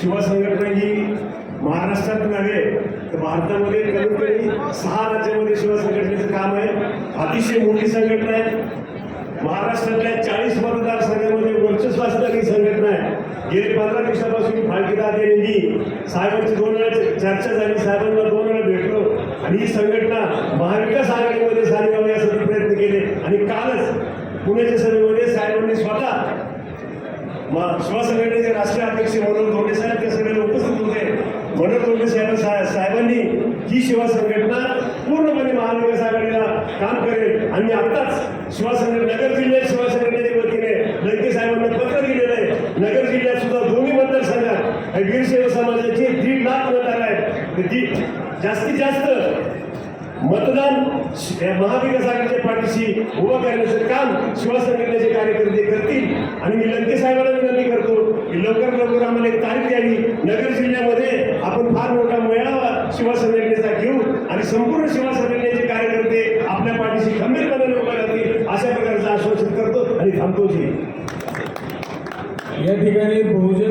शिवा संघटना ही महाराष्ट्रात नव्हे तर भारतामध्ये कमीत कमी सहा राज्यामध्ये शिवा संघटनेचं काम आहे. अतिशय मोठी संघटना आहे. महाराष्ट्रातल्या चाळीस मतदारसंघामध्ये वर्चस्व असणारी संघटना आहे. गेले पंधरा दिवसापासून फाळकीदार यांनी साहेबांची दोन वेळा चर्चा झाली साहेबांना दोन वेळा भेटलो. आणि ही संघटना महाविकास आघाडीमध्ये सामील व्हावी यासाठी प्रयत्न केले. आणि कालच पुण्याच्या सभेमध्ये साहेब म- शिवा राष्ट्रीय अध्यक्ष मनोहर धोंडे साहेब त्या सगळ्याला उपस्थित होते. मनोहर धोंडे साहेब साहेबांनी ही शिवा संघटना पूर्णपणे महाविकास आघाडीला काम करेल. आणि आताच शिवसेने नगर जिल्ह्यात शिवसेनेच्या वतीने लंके साहेबांना पत्र दिलेलं आहे. नगर जिल्ह्यात सुद्धा दोन्ही मतदारसंघात वीरशैव समाजाचे दीड लाख मतदार आहेत. जास्तीत जास्त मतदान महाविकास आघाडीच्या पाठीशी उभं करण्याचं काम शिवा कार्यकर्ते करतील. आणि मी लंके साहेब लवकर एक तारीख द्यावी नगर जिल्ह्यामध्ये आपण फार मोठा मेळावा शिवा संघटनेचा घेऊ आणि संपूर्ण शिवा संघटनेचे कार्यकर्ते आपल्या पाठीशी खंबीरपणे उभा राहतील अशा प्रकारचं आश्वासन करतो आणि थांबतो. या ठिकाणी बहुजन